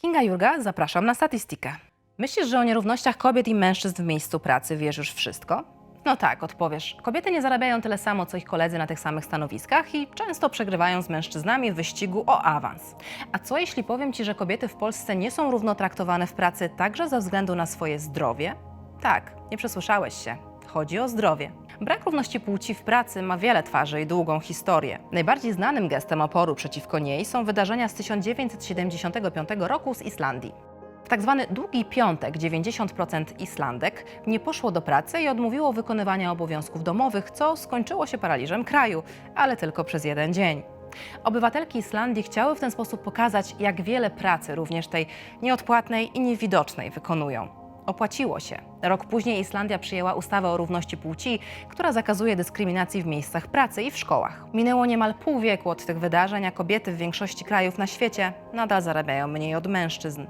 Kinga Jurga, zapraszam na statystykę. Myślisz, że o nierównościach kobiet i mężczyzn w miejscu pracy wiesz już wszystko? No tak, odpowiesz. Kobiety nie zarabiają tyle samo, co ich koledzy na tych samych stanowiskach i często przegrywają z mężczyznami w wyścigu o awans. A co jeśli powiem Ci, że kobiety w Polsce nie są równo traktowane w pracy także ze względu na swoje zdrowie? Tak, nie przesłyszałeś się. Chodzi o zdrowie. Brak równości płci w pracy ma wiele twarzy i długą historię. Najbardziej znanym gestem oporu przeciwko niej są wydarzenia z 1975 roku z Islandii. W tak zwany Długi Piątek 90% Islandek nie poszło do pracy i odmówiło wykonywania obowiązków domowych, co skończyło się paraliżem kraju, ale tylko przez jeden dzień. Obywatelki Islandii chciały w ten sposób pokazać, jak wiele pracy, również tej nieodpłatnej i niewidocznej, wykonują. Opłaciło się. Rok później Islandia przyjęła ustawę o równości płci, która zakazuje dyskryminacji w miejscach pracy i w szkołach. Minęło niemal pół wieku od tych wydarzeń, a kobiety w większości krajów na świecie nadal zarabiają mniej od mężczyzn.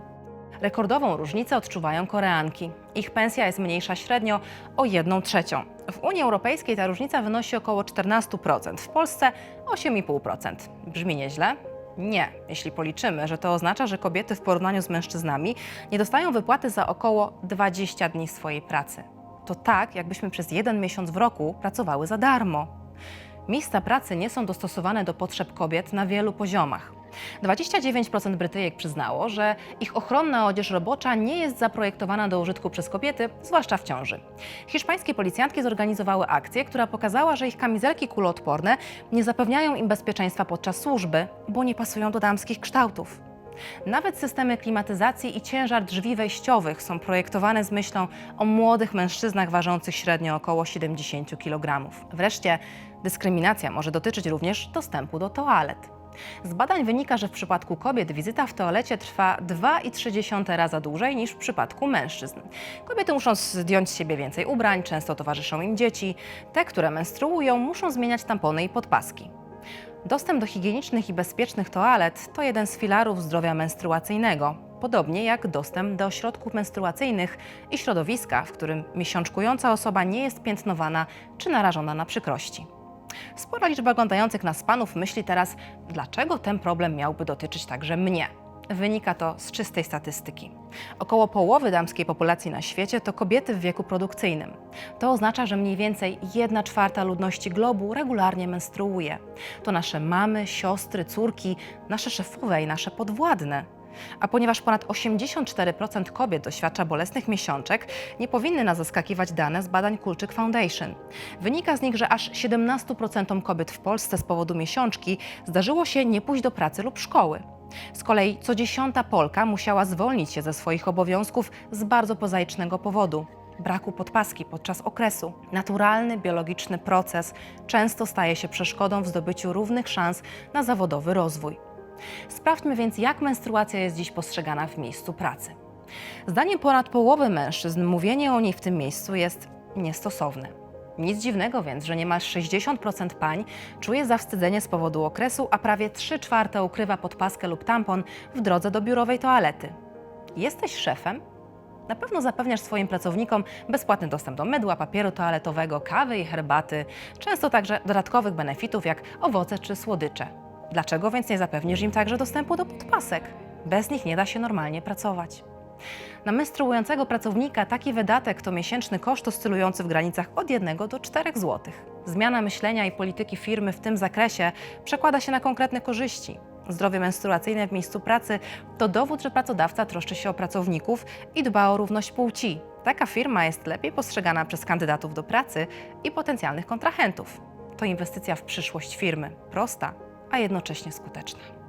Rekordową różnicę odczuwają Koreanki. Ich pensja jest mniejsza średnio o 1 trzecią. W Unii Europejskiej ta różnica wynosi około 14%, w Polsce 8,5%. Brzmi nieźle? Nie, jeśli policzymy, że to oznacza, że kobiety w porównaniu z mężczyznami nie dostają wypłaty za około 20 dni swojej pracy. To tak, jakbyśmy przez jeden miesiąc w roku pracowały za darmo. Miejsca pracy nie są dostosowane do potrzeb kobiet na wielu poziomach. 29% Brytyjek przyznało, że ich ochronna odzież robocza nie jest zaprojektowana do użytku przez kobiety, zwłaszcza w ciąży. Hiszpańskie policjantki zorganizowały akcję, która pokazała, że ich kamizelki kuloodporne nie zapewniają im bezpieczeństwa podczas służby, bo nie pasują do damskich kształtów. Nawet systemy klimatyzacji i ciężar drzwi wejściowych są projektowane z myślą o młodych mężczyznach ważących średnio około 70 kg. Wreszcie dyskryminacja może dotyczyć również dostępu do toalet. Z badań wynika, że w przypadku kobiet wizyta w toalecie trwa 2,3 raza dłużej niż w przypadku mężczyzn. Kobiety muszą zdjąć z siebie więcej ubrań, często towarzyszą im dzieci. Te, które menstruują, muszą zmieniać tampony i podpaski. Dostęp do higienicznych i bezpiecznych toalet to jeden z filarów zdrowia menstruacyjnego, podobnie jak dostęp do środków menstruacyjnych i środowiska, w którym miesiączkująca osoba nie jest piętnowana czy narażona na przykrości. Spora liczba oglądających nas panów myśli teraz, dlaczego ten problem miałby dotyczyć także mnie. Wynika to z czystej statystyki. Około połowy damskiej populacji na świecie to kobiety w wieku produkcyjnym. To oznacza, że mniej więcej 1 czwarta ludności globu regularnie menstruuje. To nasze mamy, siostry, córki, nasze szefowe i nasze podwładne. A ponieważ ponad 84% kobiet doświadcza bolesnych miesiączek, nie powinny nas zaskakiwać dane z badań Kulczyk Foundation. Wynika z nich, że aż 17% kobiet w Polsce z powodu miesiączki zdarzyło się nie pójść do pracy lub szkoły. Z kolei co dziesiąta Polka musiała zwolnić się ze swoich obowiązków z bardzo pozaicznego powodu braku podpaski podczas okresu. Naturalny, biologiczny proces często staje się przeszkodą w zdobyciu równych szans na zawodowy rozwój. Sprawdźmy więc, jak menstruacja jest dziś postrzegana w miejscu pracy. Zdaniem ponad połowy mężczyzn mówienie o niej w tym miejscu jest niestosowne. Nic dziwnego więc, że niemal 60% pań czuje zawstydzenie z powodu okresu, a prawie 3 czwarte ukrywa podpaskę lub tampon w drodze do biurowej toalety. Jesteś szefem? Na pewno zapewniasz swoim pracownikom bezpłatny dostęp do mydła, papieru toaletowego, kawy i herbaty, często także dodatkowych benefitów jak owoce czy słodycze. Dlaczego więc nie zapewnisz im także dostępu do podpasek? Bez nich nie da się normalnie pracować. Na menstruującego pracownika taki wydatek to miesięczny koszt oscylujący w granicach od 1 do 4 zł. Zmiana myślenia i polityki firmy w tym zakresie przekłada się na konkretne korzyści. Zdrowie menstruacyjne w miejscu pracy to dowód, że pracodawca troszczy się o pracowników i dba o równość płci. Taka firma jest lepiej postrzegana przez kandydatów do pracy i potencjalnych kontrahentów. To inwestycja w przyszłość firmy. Prosta, a jednocześnie skuteczna.